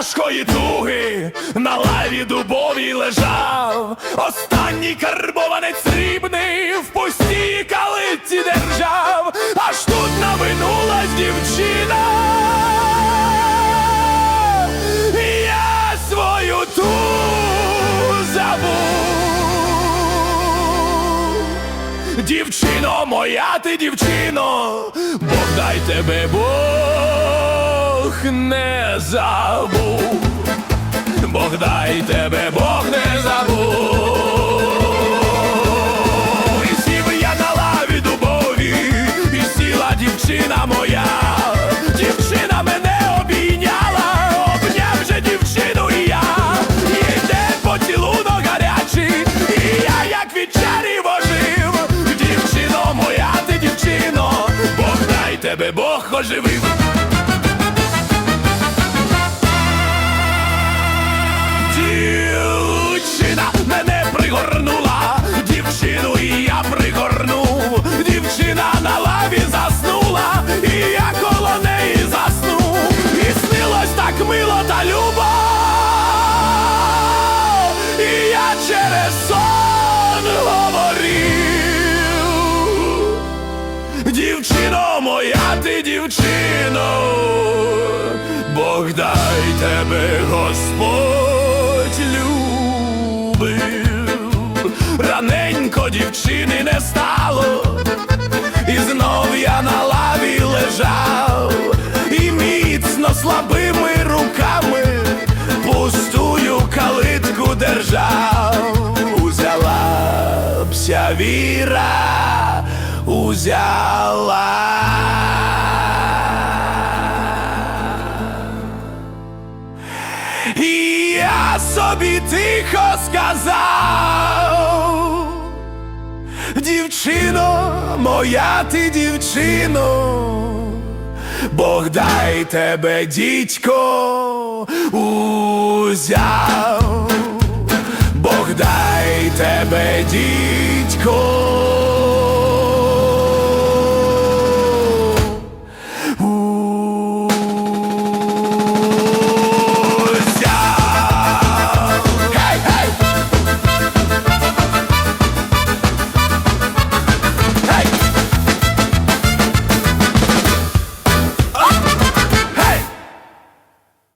важкої туги на лаві дубовій лежав. Останній карбованець срібний в пустій калиці держав, аж тут навинулась дівчина. Я свою ту забув. Дівчино моя, ти дівчино, Бог дай тебе Бог не забув. Бог дай тебе, Бог не забув. І сів я на лаві дубові, і сіла дівчина моя. Дівчина мене обійняла, обняв же дівчину і я. Йде поцілунок гарячий, і я як від чарів. Дівчино моя, ти дівчино, Бог тебе, Бог оживив. Через сон говорив. Дівчино моя, ти дівчино, Бог дай тебе, Господь любив. Раненько дівчини не стало, і знов я на лаві лежав, і міцно слабими руками пустую калитку держав. Віра, узяла. І я собі тихо сказав, дівчино, моя ти дівчино, Бог дай тебе, дідько, узяв, Бог дай тебе, дідько,